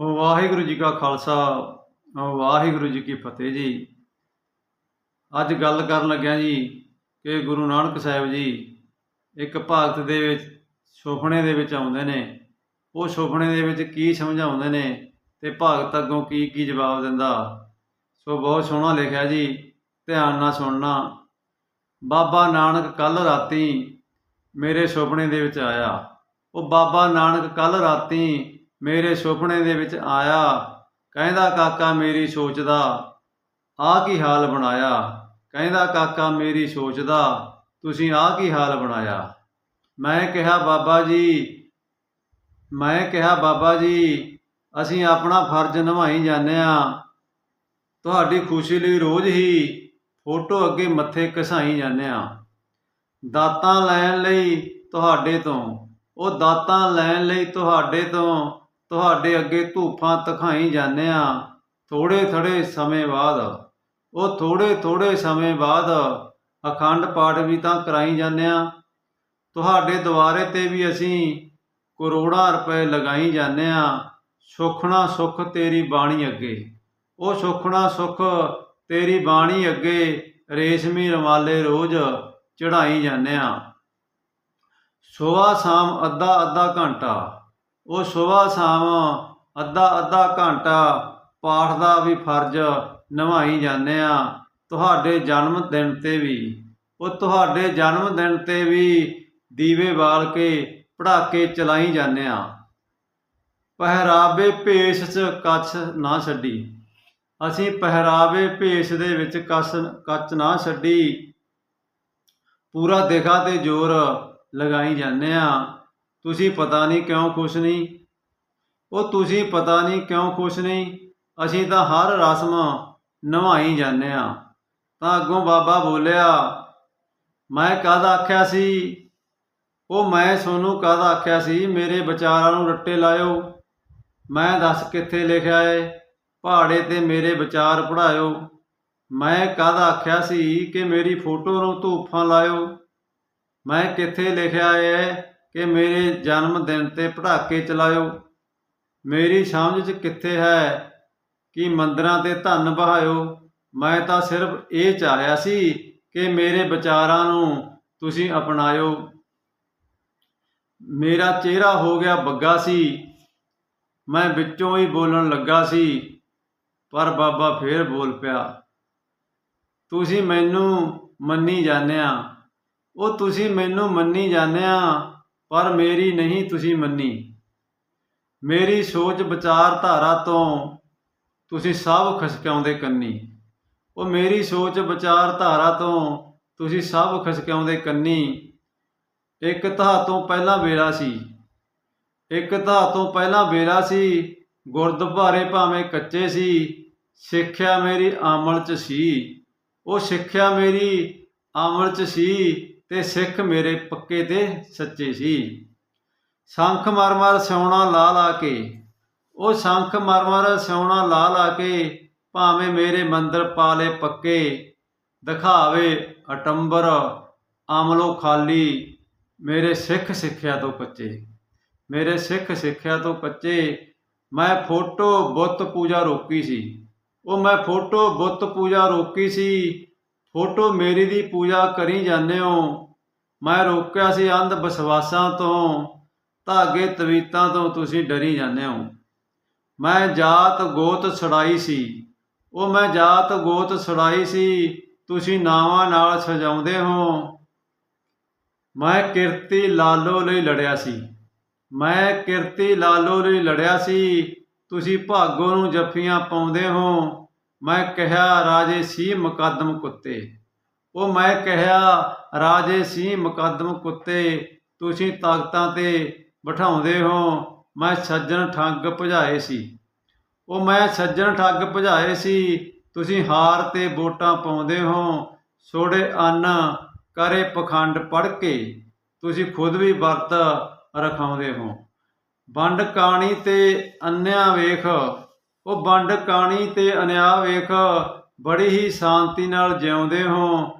ਵਾਹਿਗੁਰੂ ਜੀ ਕਾ ਖਾਲਸਾ ਵਾਹਿਗੁਰੂ ਜੀ ਕੀ ਫਤਿਹ ਜੀ। ਅੱਜ ਗੱਲ ਕਰਨ ਲੱਗਿਆ ਜੀ ਕਿ ਗੁਰੂ ਨਾਨਕ ਸਾਹਿਬ ਜੀ ਇੱਕ ਭਗਤ ਦੇ ਵਿੱਚ ਸੁਪਨੇ ਦੇ ਵਿੱਚ ਆਉਂਦੇ ਨੇ। ਉਹ ਸੁਪਨੇ ਦੇ ਵਿੱਚ ਕੀ ਸਮਝਾਉਂਦੇ ਨੇ ਤੇ ਭਗਤ ਅੱਗੋਂ ਕੀ ਕੀ ਜਵਾਬ ਦਿੰਦਾ। ਸੋ ਬਹੁਤ ਸੋਹਣਾ ਲਿਖਿਆ ਜੀ, ਧਿਆਨ ਨਾਲ ਸੁਣਨਾ। ਬਾਬਾ ਨਾਨਕ ਕੱਲ ਰਾਤੀ ਮੇਰੇ ਸੁਪਨੇ ਦੇ ਵਿੱਚ ਆਇਆ। ਉਹ ਬਾਬਾ ਨਾਨਕ ਕੱਲ ਰਾਤੀ ਮੇਰੇ ਸੁਪਨੇ ਦੇ ਵਿੱਚ ਆਇਆ। ਕਹਿੰਦਾ, ਕਾਕਾ, ਮੇਰੀ ਸੋਚਦਾ। ਆ ਕੀ ਹਾਲ ਬਣਾਇਆ? ਕਹਿੰਦਾ, ਕਾਕਾ, ਮੇਰੀ ਸੋਚਦਾ। ਤੁਸੀਂ ਆ ਕੀ ਹਾਲ ਬਣਾਇਆ? ਮੈਂ ਕਿਹਾ, ਬਾਬਾ ਜੀ, ਮੈਂ ਕਿਹਾ, ਬਾਬਾ ਜੀ, ਅਸੀਂ ਆਪਣਾ ਫਰਜ਼ ਨਿਭਾਈ ਜਾਂਦੇ ਆ ਤੁਹਾਡੀ ਖੁਸ਼ੀ ਲਈ ਰੋਜ਼ ਹੀ ਫੋਟੋ ਅੱਗੇ ਮੱਥੇ ਘਸਾਈ ਜਾਂਦੇ ਆ ਦਾਤਾਂ ਲੈਣ ਲਈ ਤੁਹਾਡੇ ਤੋਂ, ਉਹ ਦਾਤਾਂ ਲੈਣ ਲਈ ਤੁਹਾਡੇ ਤੋਂ ਤੁਹਾਡੇ ਅੱਗੇ ਧੂਫਾਂ ਤਖਾਈ ਜਾਂਦੇ ਆ। ਥੋੜੇ ਥੋੜੇ ਸਮੇਂ ਬਾਅਦ, ਉਹ ਥੋੜੇ ਥੋੜੇ ਸਮੇਂ ਬਾਅਦ ਅਖੰਡ ਪਾਠ ਵੀ ਤਾਂ ਕਰਾਈ ਜਾਂਦੇ ਆ। ਤੁਹਾਡੇ ਦੁਆਰੇ ਤੇ ਵੀ ਅਸੀਂ ਕਰੋੜਾਂ ਰੁਪਏ ਲਗਾਈ ਜਾਂਦੇ ਆ। ਸੁਖਣਾ ਸੁਖ ਤੇਰੀ ਬਾਣੀ ਅੱਗੇ। ਉਹ ਸੁਖਣਾ ਸੁਖ ਤੇਰੀ ਬਾਣੀ ਅੱਗੇ ਰੇਸ਼ਮੀ ਰਮਾਲੇ ਰੋਜ਼ ਚੜਾਈ ਜਾਂਦੇ ਆ। ਸਵੇਰ ਸ਼ਾਮ ਅੱਧਾ ਅੱਧਾ ਘੰਟਾ ਉਹ ਸਵੇਰ ਸ਼ਾਮ ਅੱਧਾ ਅੱਧਾ ਘੰਟਾ ਪਾਠ ਦਾ ਵੀ ਫਰਜ਼ ਨਿਭਾਈ ਜਾਂਦੇ ਆ। ਤੁਹਾਡੇ ਜਨਮ ਦਿਨ ਤੇ ਵੀ, ਉਹ ਤੁਹਾਡੇ ਜਨਮ ਦਿਨ ਤੇ ਵੀ ਦੀਵੇ ਬਾਲ ਕੇ, ਪੜਾਕੇ ਚਲਾਈ ਜਾਂਦੇ ਆ। ਪਹਿਰਾਵੇ ਭੇਸ ਚ ਕੱਛ ਨਾ ਛੱਡੀ। ਅਸੀਂ ਪਹਿਰਾਵੇ ਭੇਸ ਦੇ ਵਿੱਚ ਕੱਸ ਕੱਚ ਨਾ ਛੱਡੀ। ਪੂਰਾ ਦਿਖਾ ਤੇ ਜ਼ੋਰ ਲਗਾਈ ਜਾਂਦੇ ਆ। ਤੁਸੀਂ ਪਤਾ ਨਹੀਂ ਕਿਉਂ ਖੁਸ਼ ਨਹੀਂ? ਉਹ ਤੁਸੀਂ ਪਤਾ ਨਹੀਂ ਕਿਉਂ ਖੁਸ਼ ਨਹੀਂ? ਅਸੀਂ ਤਾਂ ਹਰ ਰਸਮ ਨਿਭਾਈ ਜਾਂਦੇ ਆ ਤਾਂ ਅੱਗੋਂ ਬਾਬਾ ਬੋਲਿਆ, ਮੈਂ ਕਦ ਆਖਿਆ ਸੀ? ਉਹ ਮੈਂ ਸੋਨੂੰ ਕਦ ਆਖਿਆ ਸੀ? ਮੇਰੇ ਵਿਚਾਰਾਂ ਨੂੰ ਰੱਟੇ ਲਾਇਓ। ਮੈਂ ਦੱਸ ਕਿੱਥੇ ਲਿਖਿਆ ਏ? ਪਹਾੜੇ ਤੇ ਮੇਰੇ ਵਿਚਾਰ ਪੜਾਇਓ ਮੈਂ ਕਦ ਆਖਿਆ ਸੀ ਕਿ ਮੇਰੀ ਫੋਟੋ ਨੂੰ ਧੂਫਾਂ ਲਾਇਓ? ਮੈਂ ਕਿੱਥੇ ਲਿਖਿਆ ਏ? ਕਿ ਮੇਰੇ ਜਨਮ ਦਿਨ ਤੇ ਪੜਾਕੇ ਚਲਾਇਓ। ਮੇਰੀ ਸਮਝ 'ਚ ਕਿੱਥੇ ਹੈ ਕਿ ਮੰਦਰਾਂ ਤੇ ਧਨ ਬਹਾਇਓ ਮੈਂ ਤਾਂ ਸਿਰਫ ਇਹ ਚਾਹਿਆ ਸੀ ਕਿ ਮੇਰੇ ਵਿਚਾਰਾਂ ਨੂੰ ਤੁਸੀਂ ਅਪਣਾਇਓ। ਮੇਰਾ ਚਿਹਰਾ ਹੋ ਗਿਆ ਬੱਗਾ ਸੀ। ਮੈਂ ਵਿੱਚੋਂ ਹੀ ਬੋਲਣ ਲੱਗਾ ਸੀ, ਪਰ ਬਾਬਾ ਫੇਰ ਬੋਲ ਪਿਆ, ਤੁਸੀਂ ਮੈਨੂੰ ਮੰਨੀ ਜਾਂਦੇ ਆ। ਉਹ ਤੁਸੀਂ ਮੈਨੂੰ ਮੰਨੀ ਜਾਂਦੇ ਆ ਪਰ ਮੇਰੀ ਨਹੀਂ ਤੁਸੀਂ ਮੰਨੀ। ਮੇਰੀ ਸੋਚ ਵਿਚਾਰਧਾਰਾ ਤੋਂ ਤੁਸੀਂ ਸਭ ਖਸਕਾਉਂਦੇ ਕੰਨੀ। ਉਹ ਮੇਰੀ ਸੋਚ ਵਿਚਾਰਧਾਰਾ ਤੋਂ ਤੁਸੀਂ ਸਭ ਖਸਕਾਉਂਦੇ ਕੰਨੀ। ਇੱਕ ਧਾ ਤੋਂ ਪਹਿਲਾਂ ਵੇਲਾ ਸੀ। ਇੱਕ ਧਾ ਤੋਂ ਪਹਿਲਾਂ ਵੇਲਾ ਸੀ। ਗੁਰਦੁਆਰੇ ਭਾਵੇਂ ਕੱਚੇ ਸੀ। ਸਿੱਖਿਆ ਮੇਰੀ ਆਮਲ ਚ ਸੀ। ਉਹ ਸਿੱਖਿਆ ਮੇਰੀ ਆਮਲ ਚ ਸੀ। ਤੇ ਸਿੱਖ ਮੇਰੇ ਪੱਕੇ ਤੇ ਸੱਚੇ ਸੀ। ਸ਼ੰਖ ਮਰਮਰ ਸਿਉਣਾ ਲਾ ਲਾ ਕੇ, ਉਹ ਸ਼ੰਖ ਮਰਮਰ ਸਿਉਣਾ ਲਾ ਲਾ ਕੇ, ਭਾਵੇਂ ਮੇਰੇ ਮੰਦਰ ਪਾਲੇ ਪੱਕੇ, ਦਿਖਾਵੇ ਅਟੰਬਰ, ਆਮਲੋ ਖਾਲੀ, ਮੇਰੇ ਸਿੱਖ ਸਿੱਖਿਆ ਤੋਂ ਕੱਚੇ ਮੇਰੇ ਸਿੱਖ ਸਿੱਖਿਆ ਤੋਂ ਕੱਚੇ ਮੈਂ ਫੋਟੋ ਬੁੱਤ ਪੂਜਾ ਰੋਕੀ ਸੀ। ਉਹ ਮੈਂ ਫੋਟੋ ਬੁੱਤ ਪੂਜਾ ਰੋਕੀ ਸੀ ਫੋਟੋ ਮੇਰੀ ਦੀ ਪੂਜਾ ਕਰੀ ਜਾਂਦੇ ਹੋ। ਮੈਂ ਰੋਕਿਆ ਸੀ ਅੰਧ ਵਿਸ਼ਵਾਸਾਂ ਤੋਂ, ਧਾਗੇ ਤਵੀਤਾਂ ਤੋਂ ਤੁਸੀਂ ਡਰੀ ਜਾਂਦੇ ਹੋ। ਮੈਂ ਜਾਤ ਗੋਤ ਛੜਾਈ ਸੀ। ਉਹ ਮੈਂ ਜਾਤ ਗੋਤ ਛੜਾਈ ਸੀ, ਤੁਸੀਂ ਨਾਵਾਂ ਨਾਲ ਸਜਾਉਂਦੇ ਹੋ। ਮੈਂ ਕਿਰਤੀ ਲਾਲੋ ਲਈ ਲੜਿਆ ਸੀ। ਮੈਂ ਕਿਰਤੀ ਲਾਲੋ ਲਈ ਲੜਿਆ ਸੀ, ਤੁਸੀਂ ਭਾਗੋ ਨੂੰ ਜੱਫੀਆਂ ਪਾਉਂਦੇ ਹੋ। ਮੈਂ ਕਿਹਾ, ਰਾਜੇ ਸੀ ਮੁਕੱਦਮ ਕੁੱਤੇ। ਉਹ ਮੈਂ ਕਿਹਾ, ਰਾਜੇ ਸੀ ਮੁਕੱਦਮ ਕੁੱਤੇ, ਤੁਸੀਂ ਤਾਕਤਾਂ ਤੇ ਬਿਠਾਉਂਦੇ ਹੋ। ਮੈਂ ਸੱਜਣ ਠੱਗ ਭਜਾਏ ਸੀ। ਉਹ ਮੈਂ ਸੱਜਣ ਠੱਗ ਭਜਾਏ ਸੀ, ਤੁਸੀਂ ਹਾਰ ਤੇ ਵੋਟਾਂ ਪਾਉਂਦੇ ਹੋ। ਛੋੜੇ ਅੰਨ ਕਰੇ ਪਖੰਡ ਪੜ ਕੇ। ਤੁਸੀਂ ਖੁਦ ਵੀ ਵਰਤ ਰਖਾਉਂਦੇ ਹੋ। ਵੰਡ ਕਾਣੀ ਤੇ ਅੰਨਿਆ ਵੇਖ। ਉਹ ਵੰਡ ਕਾਣੀ ਤੇ ਅਨਿਆ ਵੇਖ, ਬੜੀ ਹੀ ਸ਼ਾਂਤੀ ਨਾਲ ਜਿਉਂਦੇ ਹੋ।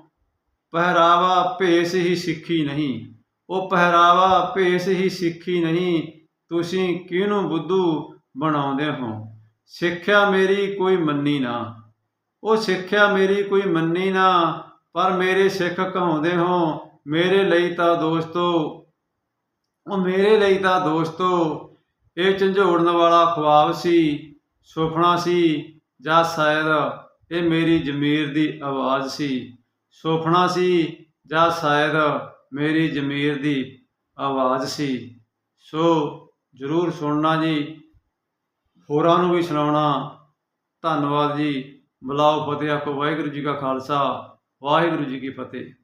ਪਹਿਰਾਵਾ ਭੇਸ ਹੀ ਸਿੱਖੀ ਨਹੀਂ। ਉਹ ਪਹਿਰਾਵਾ ਭੇਸ ਹੀ ਸਿੱਖੀ ਨਹੀਂ। ਤੁਸੀਂ ਕਿਹਨੂੰ ਬੁੱਧੂ ਬਣਾਉਂਦੇ ਹੋ? ਸਿੱਖਿਆ ਮੇਰੀ ਕੋਈ ਮੰਨੀ ਨਾ। ਉਹ ਸਿੱਖਿਆ ਮੇਰੀ ਕੋਈ ਮੰਨੀ ਨਾ, ਪਰ ਮੇਰੇ ਸਿੱਖ ਕਹਾਉਂਦੇ ਹੋ, ਮੇਰੇ ਲਈ ਤਾਂ ਦੋਸਤੋ, ਉਹ ਮੇਰੇ ਲਈ ਤਾਂ ਦੋਸਤੋ, ਇਹ ਝੰਜੋੜਨ ਵਾਲਾ ਖੁਆਬ ਸੀ। ਸੁਪਨਾ ਸੀ, ਜਾਂ ਸ਼ਾਇਦ ਇਹ ਮੇਰੀ ਜ਼ਮੀਰ ਦੀ ਆਵਾਜ਼ ਸੀ। ਸੁਪਨਾ ਸੀ, ਜਾਂ ਸ਼ਾਇਦ ਮੇਰੀ ਜ਼ਮੀਰ ਦੀ ਆਵਾਜ਼ ਸੀ। ਸੋ ਜ਼ਰੂਰ ਸੁਣਨਾ ਜੀ, ਹੋਰਾਂ ਨੂੰ ਵੀ ਸੁਣਾਉਣਾ। ਧੰਨਵਾਦ ਜੀ। ਬੁਲਾਓ ਫਤਿਹ ਆਖੋ। ਵਾਹਿਗੁਰੂ ਜੀ ਕਾ ਖਾਲਸਾ, ਵਾਹਿਗੁਰੂ ਜੀ ਕੀ ਫਤਿਹ।